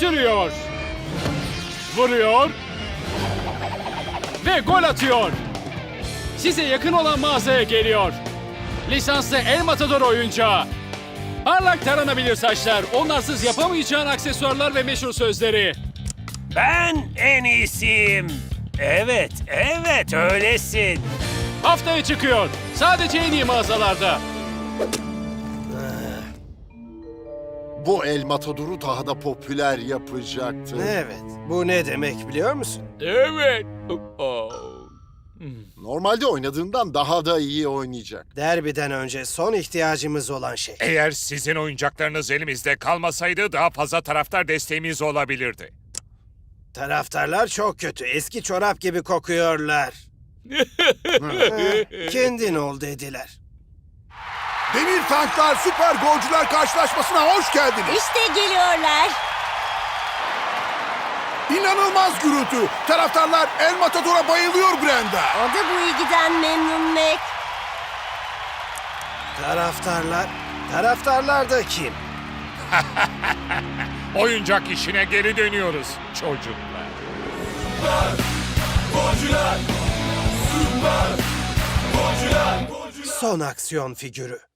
sürüyor. Vuruyor. Ve gol atıyor. Size yakın olan mağazaya geliyor. Lisanslı El Matador oyuncağı. Parlak taranabilir saçlar, onlarsız yapamayacağın aksesuarlar ve meşhur sözleri. Ben en iyisiyim. Evet, evet öylesin. Haftaya çıkıyor. Sadece en iyi mağazalarda. Bu El Matador'u daha da popüler yapacaktı. Evet. Bu ne demek biliyor musun? Evet. Oh. Normalde oynadığından daha da iyi oynayacak. Derbiden önce son ihtiyacımız olan şey. Eğer sizin oyuncaklarınız elimizde kalmasaydı daha fazla taraftar desteğimiz olabilirdi. Taraftarlar çok kötü. Eski çorap gibi kokuyorlar. Ha, Kendin ol dediler. Demir Tanklar Süper Golcüler karşılaşmasına hoş geldiniz. İşte geliyorlar. İnanılmaz gürültü. Taraftarlar El Matador'a bayılıyor Brenda. O da bu ilgiden memnun Mac. Taraftarlar, taraftarlar da kim? Oyuncak işine geri dönüyoruz çocuklar. Son aksiyon figürü.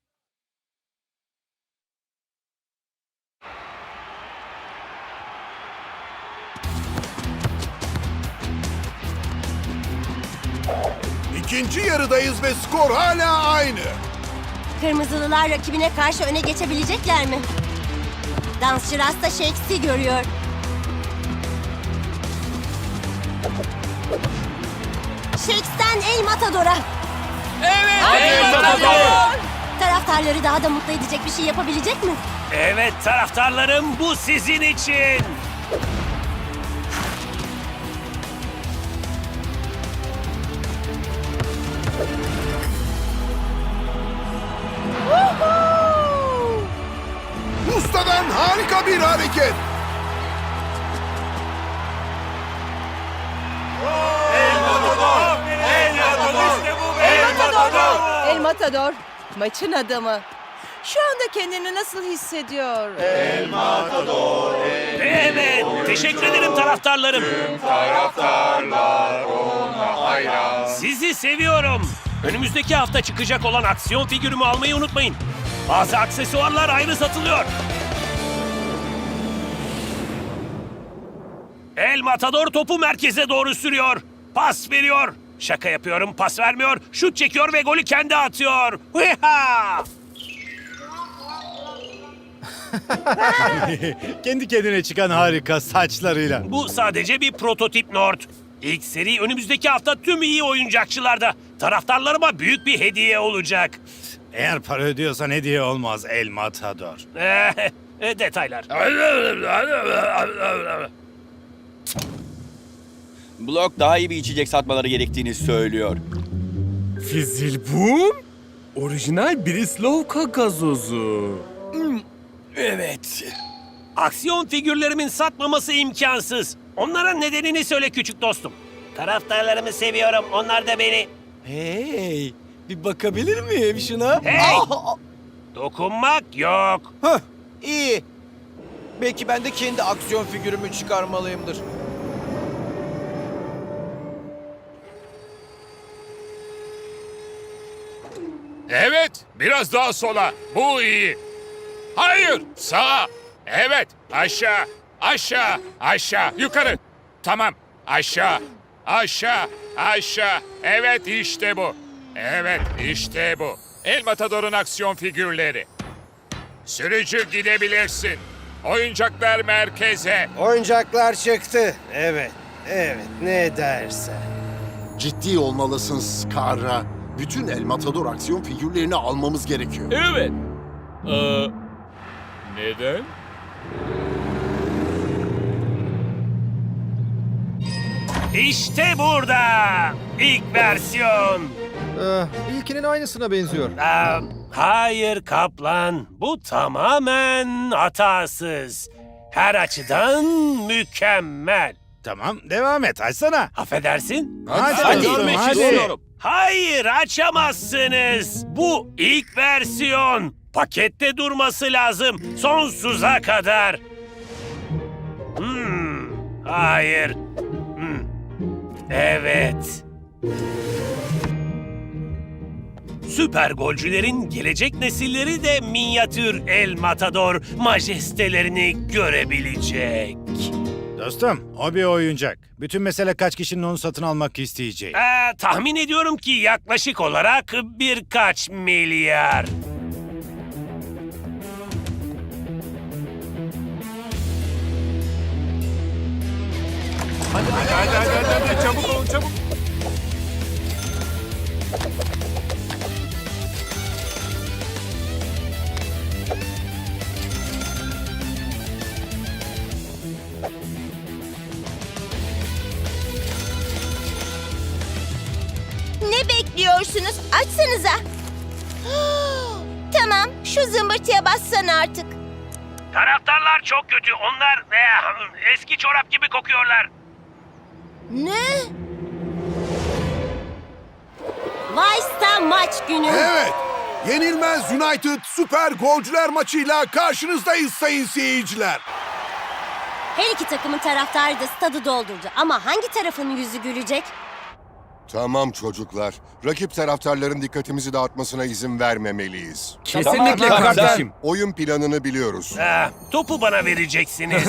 İkinci yarıdayız ve skor hala aynı. Kırmızılılar rakibine karşı öne geçebilecekler mi? Dansçı Rasta Shakes'i görüyor. Shakes'ten El Matador'a. El Matador! Taraftarları daha da mutlu edecek bir şey yapabilecek mi? Evet taraftarlarım bu sizin için. Harika bir hareket. El Matador, maçın adamı. Şu anda kendini nasıl hissediyor? Evet, teşekkür ederim taraftarlarım. Sizi seviyorum. Önümüzdeki hafta çıkacak olan aksiyon figürümü almayı unutmayın. Bazı aksesuarlar ayrı satılıyor. El Matador topu merkeze doğru sürüyor. Pas veriyor. Şaka yapıyorum, pas vermiyor. Şut çekiyor ve golü kendi atıyor. Hıha! Kendi kendine çıkan harika saçlarıyla. Bu sadece bir prototip Nord. İlk seri önümüzdeki hafta tüm iyi oyuncakçılarda. Taraftarlarıma büyük bir hediye olacak. Eğer para ödüyorsan hediye olmaz El Matador. Eh, eh, detaylar. Blok daha iyi bir içecek satmaları gerektiğini söylüyor. Fizilbum? Orijinal Brislovka gazozu. Evet. Aksiyon figürlerimin satmaması imkansız. Onlara nedenini söyle küçük dostum. Taraftarlarımı seviyorum. Onlar da beni. Hey, bir bakabilir miyim şuna? Hey! Dokunmak yok. Hah, iyi. Belki ben de kendi aksiyon figürümü çıkarmalıyımdır. Evet, biraz daha sola. Bu iyi. Hayır, sağa. Evet, aşağı, aşağı, aşağı, yukarı. Tamam, aşağı, aşağı, aşağı. Evet, işte bu. Evet, işte bu. El Matador'un aksiyon figürleri. Sürücü gidebilirsin. Oyuncaklar merkeze. Oyuncaklar çıktı. Evet, evet ne dersen. Ciddi olmalısın Scarra. Bütün El Matador aksiyon figürlerini almamız gerekiyor. Evet. Ee, neden? İşte burada. İlk versiyon. ilkinin aynısına benziyor. Aa, hayır kaplan. Bu tamamen hatasız. Her açıdan mükemmel. Tamam devam et açsana. Affedersin? Hadi, hadi, hadi. istiyorum. Hayır açamazsınız. Bu ilk versiyon. Pakette durması lazım sonsuza kadar. Hayır. Hmm. Evet. Süper golcülerin gelecek nesilleri de minyatür El Matador majestelerini görebilecek. Dostum, o bir oyuncak. Bütün mesele kaç kişinin onu satın almak isteyeceği. Ee, tahmin ediyorum ki yaklaşık olarak birkaç milyar. Hadi hadi hadi, hadi. Bekliyorsunuz? Açsanıza. tamam, şu zımbırtıya bassan artık. Taraftarlar çok kötü. Onlar eh, eski çorap gibi kokuyorlar. Ne? Vice'da maç günü. Evet. Yenilmez United Süper Golcüler maçıyla karşınızdayız sayın seyirciler. Her iki takımın taraftarı da stadı doldurdu. Ama hangi tarafın yüzü gülecek? Tamam çocuklar. Rakip taraftarların dikkatimizi dağıtmasına izin vermemeliyiz. Kesinlikle kardeşim. Oyun planını biliyoruz. Eh, topu bana vereceksiniz.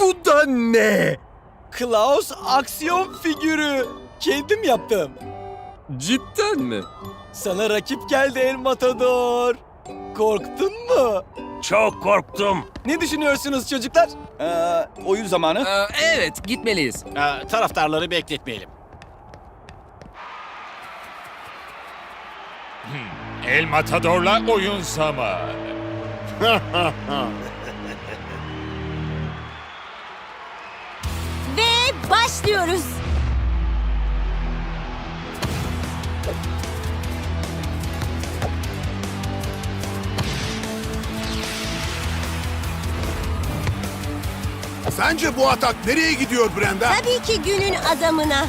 Bu da ne? Klaus aksiyon figürü. Kendim yaptım. Cidden mi? Sana rakip geldi El Matador. Korktun mu? Çok korktum. Ne düşünüyorsunuz çocuklar? Ee, oyun zamanı. evet, gitmeliyiz. taraftarları bekletmeyelim. El Matador'la oyun zamanı. Ve başlıyoruz. Sence bu atak nereye gidiyor Brenda? Tabii ki günün adamına.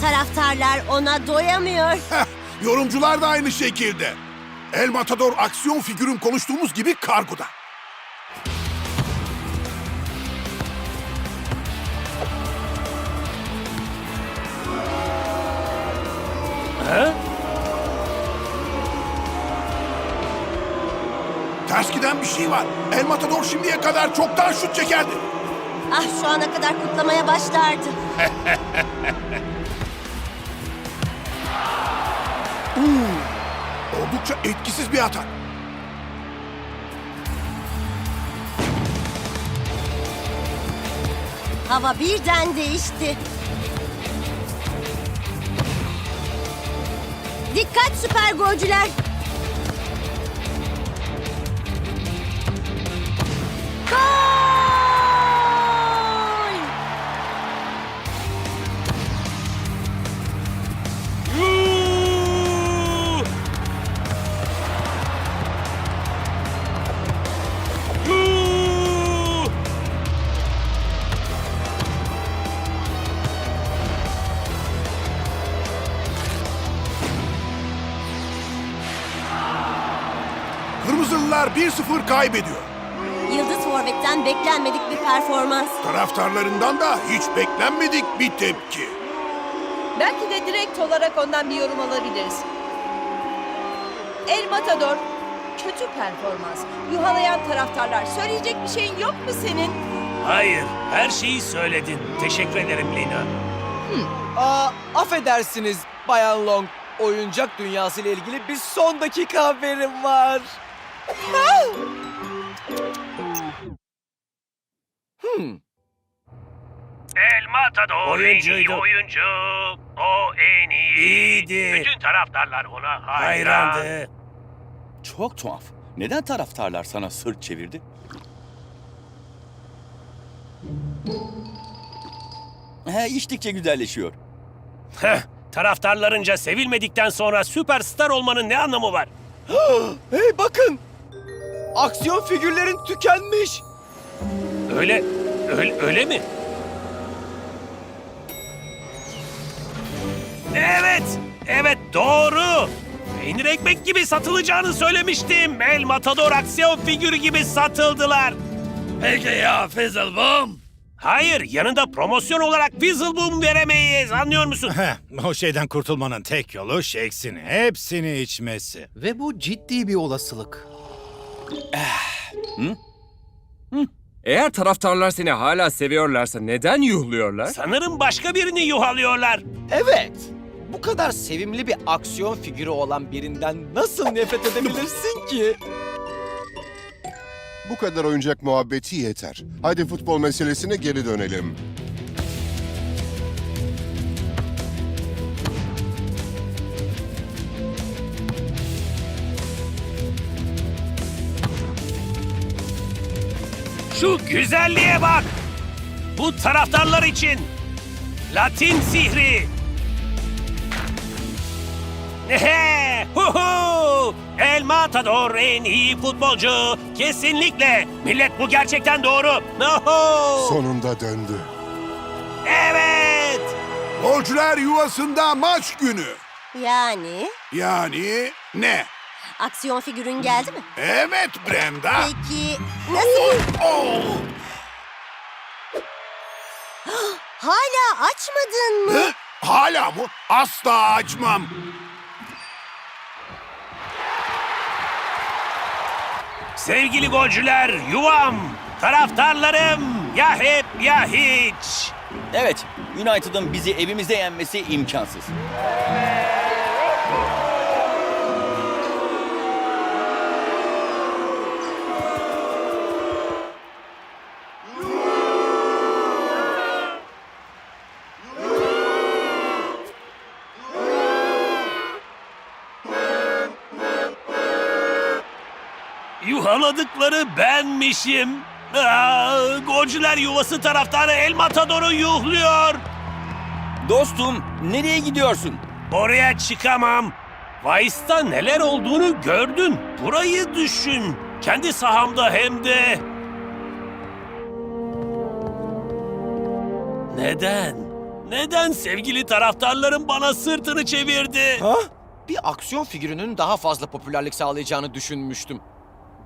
Taraftarlar ona doyamıyor. Yorumcular da aynı şekilde. El Matador aksiyon figürün konuştuğumuz gibi kargoda. Giden bir şey var. El Matador şimdiye kadar çoktan şut çekerdi. Ah şu ana kadar kutlamaya başlardı. Oldukça etkisiz bir atak. Hava birden değişti. Dikkat süper golcüler. 1-0 kaybediyor. Yıldız Forvet'ten beklenmedik bir performans. Taraftarlarından da hiç beklenmedik bir tepki. Belki de direkt olarak ondan bir yorum alabiliriz. El Matador, kötü performans. Yuhalayan taraftarlar. Söyleyecek bir şeyin yok mu senin? Hayır, her şeyi söyledin. Teşekkür ederim Lina. Aa, affedersiniz Bayan Long. Oyuncak dünyası ile ilgili bir son dakika haberim var. Hmm. El Matador oyuncuydu. oyuncu. O en iyiydi. Bütün taraftarlar ona hayrandı. Çok tuhaf. Neden taraftarlar sana sırt çevirdi? He, içtikçe güzelleşiyor. Heh, taraftarlarınca sevilmedikten sonra süperstar olmanın ne anlamı var? Hey bakın. Aksiyon figürlerin tükenmiş. Öyle, öyle, öyle mi? Evet, evet doğru. Peynir ekmek gibi satılacağını söylemiştim. El Matador aksiyon figürü gibi satıldılar. Peki ya Fizzleboom? Hayır, yanında promosyon olarak Fizzleboom veremeyiz. Anlıyor musun? O şeyden kurtulmanın tek yolu Shakes'in hepsini içmesi. Ve bu ciddi bir olasılık. Eğer taraftarlar seni hala seviyorlarsa neden yuhluyorlar? Sanırım başka birini yuhalıyorlar. Evet. Bu kadar sevimli bir aksiyon figürü olan birinden nasıl nefret edebilirsin ki? Bu kadar oyuncak muhabbeti yeter. Hadi futbol meselesine geri dönelim. Şu güzelliğe bak. Bu taraftarlar için. Latin sihri. Ehe, hu hu. El Matador en iyi futbolcu. Kesinlikle. Millet bu gerçekten doğru. Oho. Sonunda döndü. Evet. Golcüler yuvasında maç günü. Yani Yani ne? Aksiyon figürün geldi mi? Evet Brenda. Peki nasıl? Oh! Hala açmadın mı? Hı? Hala mı? Asla açmam. Sevgili golcüler, yuvam, taraftarlarım, ya hep ya hiç. Evet, United'ın bizi evimizde yenmesi imkansız. Yuhaladıkları benmişim. Aa, golcüler yuvası taraftarı El Matador'u yuhluyor. Dostum, nereye gidiyorsun? Oraya çıkamam. Vice'da neler olduğunu gördün. Burayı düşün. Kendi sahamda hem de... Neden? Neden sevgili taraftarlarım bana sırtını çevirdi? Ha? Bir aksiyon figürünün daha fazla popülerlik sağlayacağını düşünmüştüm.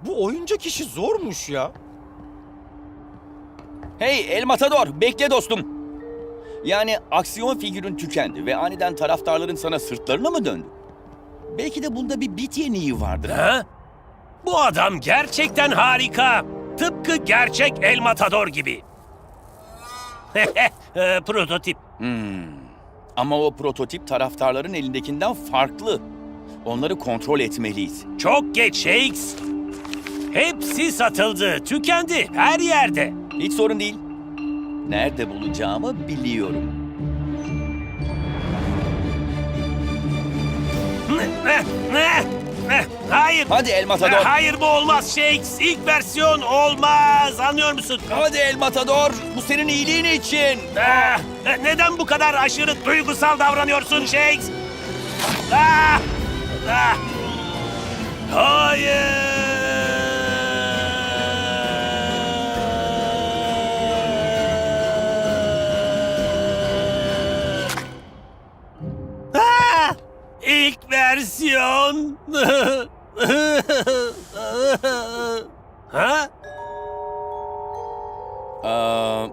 Bu oyuncak işi zormuş ya. Hey El Matador, bekle dostum. Yani aksiyon figürün tükendi ve aniden taraftarların sana sırtlarına mı döndü? Belki de bunda bir bit yeniği vardır. Ha? Bu adam gerçekten harika. Tıpkı gerçek El Matador gibi. Ee, Prototip. Hmm. Ama o prototip taraftarların elindekinden farklı. Onları kontrol etmeliyiz. Çok geç Shakes. Hepsi satıldı, tükendi her yerde. Hiç sorun değil. Nerede bulacağımı biliyorum. Ne, ne, ne, ne? Hayır. Hadi El Matador. Ha, Hayır bu olmaz Shakes. İlk versiyon olmaz. Anlıyor musun? Hadi El Matador, bu senin iyiliğin için. Ah, neden bu kadar aşırı duygusal davranıyorsun Shakes? Ah, ah. Hayır. İlk versiyon. ha? Aa...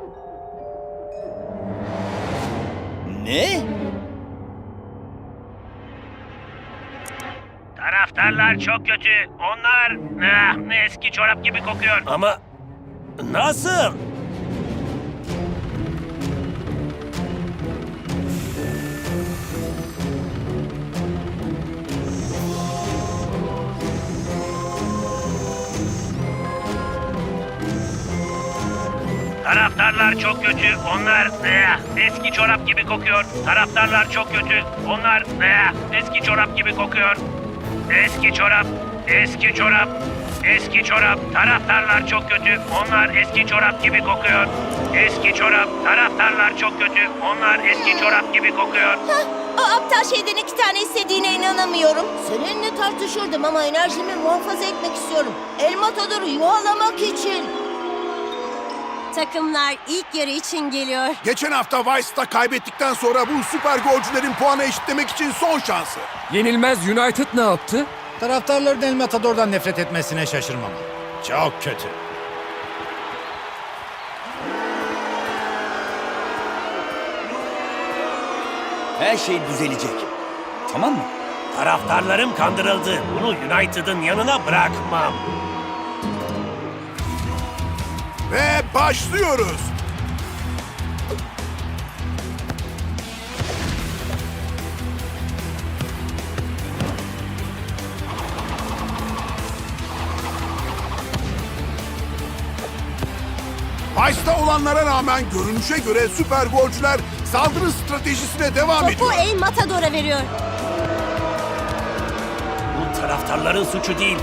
Ne? Taraftarlar çok kötü. Onlar ah, eski çorap gibi kokuyor. Ama nasıl? Taraftarlar çok kötü. Onlar eh, eski çorap gibi kokuyor. Taraftarlar çok kötü. Onlar eh, eski çorap gibi kokuyor. Eski çorap, eski çorap, eski çorap. Taraftarlar çok kötü. Onlar eski çorap gibi kokuyor. Eski çorap. Taraftarlar çok kötü. Onlar eski çorap gibi kokuyor. O aptal şeyden iki tane istediğine inanamıyorum. Seninle tartışırdım ama enerjimi muhafaza etmek istiyorum. El Matador'u yuhalamak için. Takımlar ilk yarı için geliyor. Geçen hafta Weiss'ta kaybettikten sonra bu süper golcülerin puanı eşitlemek için son şansı. Yenilmez United ne yaptı? Taraftarların El Matador'dan nefret etmesine şaşırmam. Çok kötü. Her şey düzelecek. Tamam mı? Taraftarlarım kandırıldı. Bunu United'ın yanına bırakmam. Ve başlıyoruz. Başta olanlara rağmen görünüşe göre süper golcüler saldırı stratejisine devam Topu ediyor. El Matador'a veriyor. Bu taraftarların suçu değil.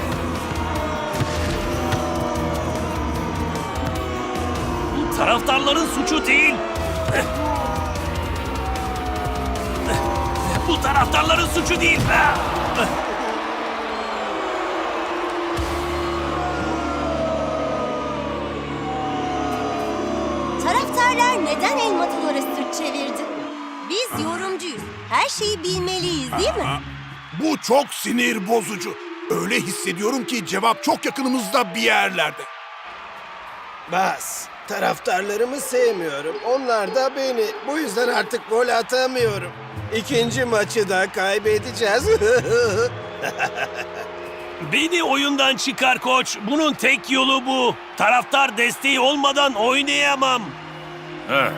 Taraftarların suçu değil. Bu taraftarların suçu değil. Taraftarlar neden El Matador'a sırt çevirdi? Biz yorumcuyuz. Her şeyi bilmeliyiz değil mi? Bu çok sinir bozucu. Öyle hissediyorum ki cevap çok yakınımızda bir yerlerde. Bas. Taraftarlarımı sevmiyorum. Onlar da beni. Bu yüzden artık gol atamıyorum. İkinci maçı da kaybedeceğiz. Beni oyundan çıkar koç. Bunun tek yolu bu. Taraftar desteği olmadan oynayamam. Heh,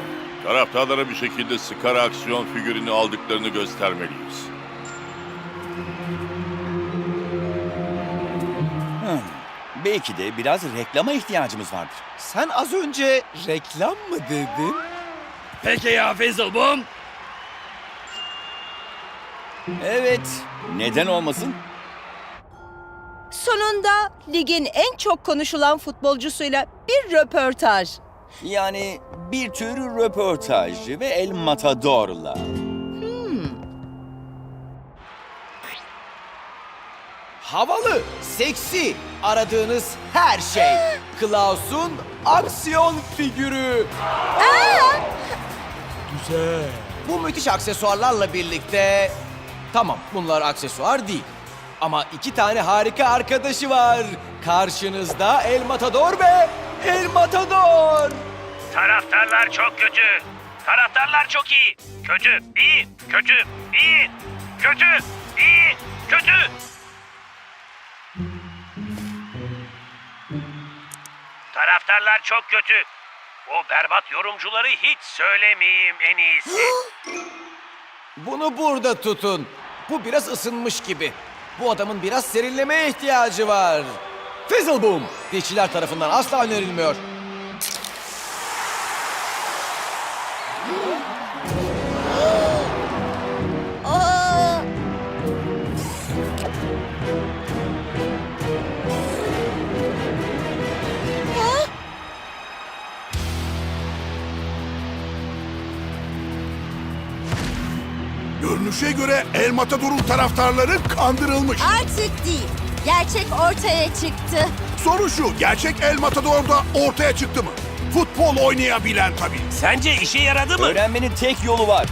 taraftarlara bir şekilde Scar aksiyon figürünü aldıklarını göstermeliyiz. Belki de biraz reklama ihtiyacımız vardır. Sen az önce reklam mı dedin? Peki ya Fizzlebum? Evet. Neden olmasın? Sonunda ligin en çok konuşulan futbolcusuyla bir röportaj. Yani bir tür röportaj ve El Matador'la. Havalı, seksi, aradığınız her şey. Klaus'un aksiyon figürü. Güzel. Bu müthiş aksesuarlarla birlikte... Tamam, bunlar aksesuar değil. Ama iki tane harika arkadaşı var. Karşınızda El Matador ve El Matador. Taraftarlar çok kötü. Taraftarlar çok iyi. Kötü, iyi, kötü, iyi, kötü, iyi, kötü. Taraftarlar çok kötü. O berbat yorumcuları hiç söylemeyeyim en iyisi. Bunu burada tutun. Bu biraz ısınmış gibi. Bu adamın biraz serinlemeye ihtiyacı var. Fizzleboom! Dişçiler tarafından asla önerilmiyor. Görünüşe göre El Matador'un taraftarları kandırılmış. Artık değil. Gerçek ortaya çıktı. Soru şu, gerçek El Matador da ortaya çıktı mı? Futbol oynayabilen tabii. Sence işe yaradı mı? Öğrenmenin tek yolu var.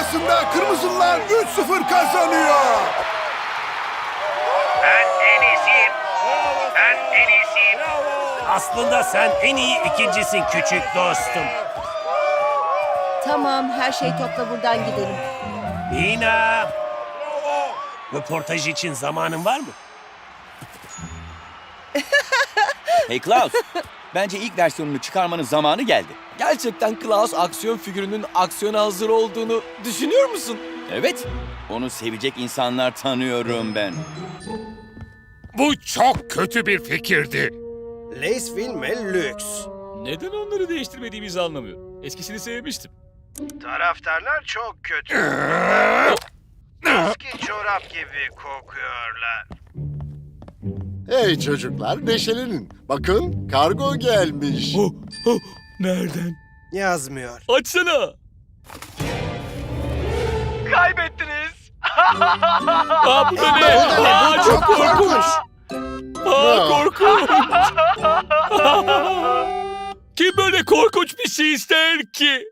Yuvasında Kırmızılılar 3-0 kazanıyor. Ben en iyisiyim. Ben en iyisiyim. Aslında sen en iyi ikincisin küçük dostum. Tamam, her şey topla buradan gidelim. Nina. Röportaj için zamanın var mı? Hey Klaus, bence ilk versiyonunu çıkarmanın zamanı geldi. Gerçekten Klaus aksiyon figürünün aksiyona hazır olduğunu düşünüyor musun? Evet, onu sevecek insanlar tanıyorum ben. Bu çok kötü bir fikirdi. Laceville ve Lux. Neden onları değiştirmediğimizi anlamıyorum. Eskisini sevmiştim. Taraftarlar çok kötü. Eski çorap gibi kokuyorlar. Hey çocuklar neşelenin. Bakın kargo gelmiş. Nereden? Yazmıyor. Açsana. Kaybettiniz. Aa bu da ne? Aa çok korkunç. Aa korkunç. Kim böyle korkunç bir şey ister ki?